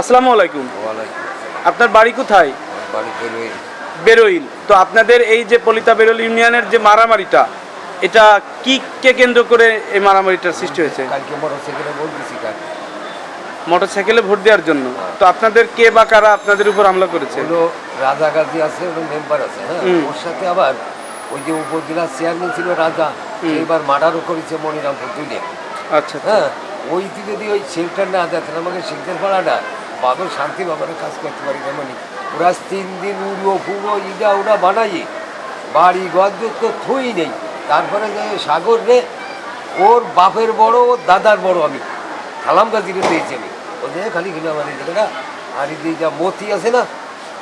আসসালামু আলাইকুম। আপনার বাড়ি কোথায়? বেরোইল। তো আপনাদের এই যে পলিতা বেরোল ইউনিয়নের যে মারামারিটা এটা কি কে কেন্দ্র করে এই মারামারিটার সৃষ্টি হয়েছে? মোটর সাইকেলে ভোট দেওয়ার জন্য। তো আপনাদের কে বা কারা আপনাদের উপর হামলা করেছে? রাজা গাজী আছে এবং মেম্বার আছে হ্যাঁ। ওর সাথে আবার ওই যে উপজেলার চেয়ারম্যান ছিল রাজা। এবার মার্ডারও করেছে মনিরামপুর তুলে আচ্ছা আচ্ছা। হ্যাঁ ওই দিকে যদি ওই শেল্টার না দেয় আমাকে শেল্টার পাড়াটা বাদল শান্তি বাবারে কাজ করতে পারি না মানে ওরা তিন দিন উড়ো ফুড়ো ইটা ওরা বানাই। বাড়ি ঘর তো থুই নেই। তারপরে সাগর রে, ওর বাপের বড়, ওর দাদার বড় আমি। খালাম গাছিরে পেয়েছি আমি। ওদের খালি কিনে আমার জায়গাটা। আর এই যে মতি আছে না,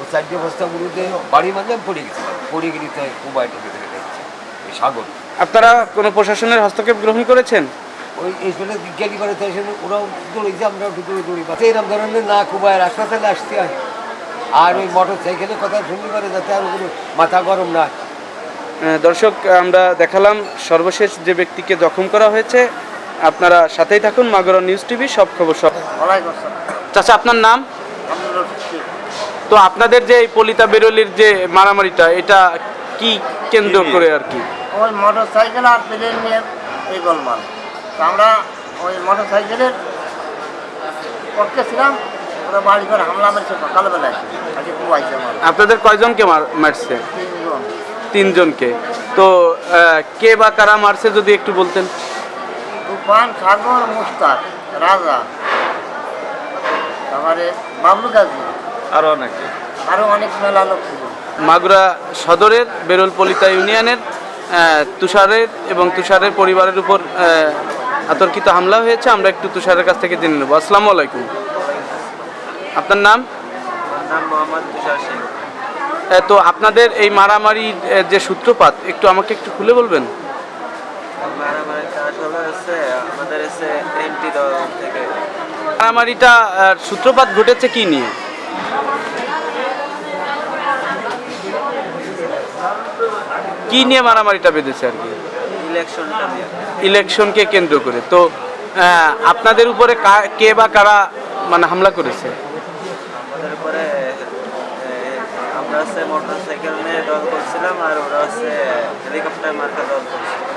ও চারটে বস্তা গুলোতে বাড়ি আমি পড়ে গেছিলাম। পড়ে গেলি তো কুবাইটা ভেতরে গেছে সাগর। আপনারা কোনো প্রশাসনের হস্তক্ষেপ গ্রহণ করেছেন? ওই এই জন্য বিজ্ঞানী করে তাই ওরাও দৌড়েছে আমরাও একটু দৌড়ে দৌড়ি পাচ্ছি। এরকম ধরনের না কুবায় হাসপাতালে আসতে হয় আর। ওই মোটর সাইকেলের কথা শুনতে পারে যাতে আর ওগুলো মাথা গরম না দর্শক আমরা দেখালাম সর্বশেষ যে ব্যক্তিকে জখম করা হয়েছে আপনারা সাথেই থাকুন মাগরা নিউজ টিভি সব খবর সব। চাচা আপনার নাম? তো আপনাদের যে এই পলিতা বেরোলির যে মারামারিটা এটা কি কেন্দ্র করে আর কি? ওই মোটর সাইকেল আর প্লেন নিয়ে এই গোলমাল। তো আমরা ওই মোটর সাইকেলের পক্ষে ছিলাম ওরা বাড়ি করে হামলা মেরেছে সকালবেলায়। আজকে কুয়াইছে আমার। আপনাদের কয়জনকে মারছে? তিনজন। তিনজনকে। তো কে বা কারা মারছে যদি একটু বলতেন? তুফান সাগর মুস্তাক রাজা তারপরে বাবলু গাজী। আরও অনেকে। আরও অনেক মেলা লোক ছিল। মাগুরা সদরের বেরোল পলিতা ইউনিয়নের তুষারের এবং তুষারের পরিবারের উপর আতর্কিত হামলা হয়েছে আমরা একটু তুষারের কাছ থেকে জেনে নেব। আসসালামু আলাইকুম। আপনার নাম? নাম মোহাম্মদ তুষার সিং তো আপনাদের এই মারামারির আহ, যে সূত্রপাত একটু আমাকে একটু খুলে বলবেন? মারামারিটা সূত্রপাত ঘটেছে কি নিয়ে? কি নিয়ে মারামারিটা বেঁধেছে আর কি? ইলেকশনকে কেন্দ্র করে। তো আপনাদের উপরে কা- বা কারা মানে হামলা করেছে? আমরা হচ্ছে নিয়ে দল করছিলাম আর ওরা হচ্ছে হেলিকপ্টার মার্কা দল করছিল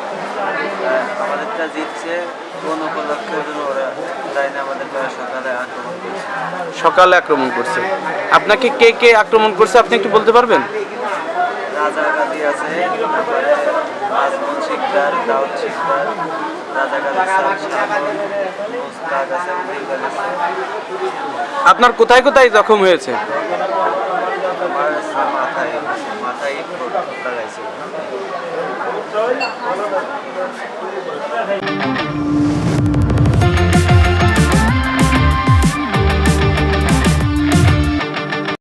আমাদেরটা জিতছে। কোন উপলক্ষে ওরা তাই না আমাদের সকালে আক্রমণ করছে। সকালে আক্রমণ করছে। আপনাকে কে কে আক্রমণ করছে আপনি একটু বলতে পারবেন? রাজা গাজী আছে তারপরে শিকদার দাউদ শিকদার আপনার কোথায় কোথায় জখম হয়েছে? মাথায় মাথায় ইট লাগাইছে।